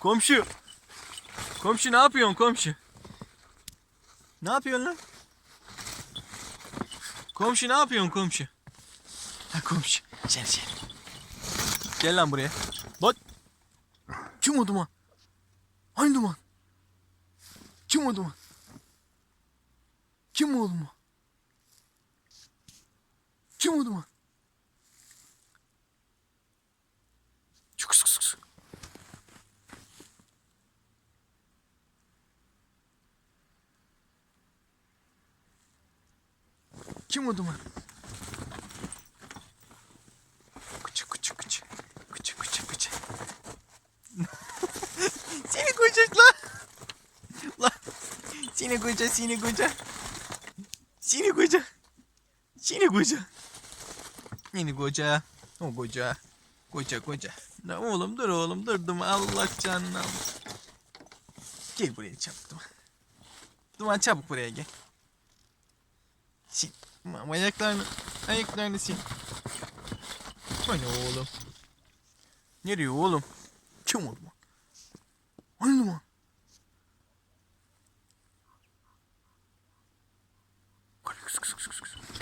Komşu. Komşu ne yapıyorsun komşu? Ne yapıyorsun lan? Komşu ne yapıyorsun komşu? Ha komşu. Sen sen. Gel lan buraya. Bak. Kim o duman? Hangi duman? Kim o duman? Kim o? Kim o duman? Kim o duman? Kıçı kıçı kıçı. Kıçı kıçı kıçı. seni koyacak lan. Lan. Seni koyacak seni koyacak. Seni koyacak. Seni koyacak. Seni koyacak. O koca. Koca koca. La oğlum dur oğlum durdum Allah canını al. Gel buraya çabuk Duman. Duman çabuk buraya gel. Sil. Ayaklarını, ayaklarını sil. Hani oğlum. Nereye oğlum? Kim oldu mu? Oldu mu?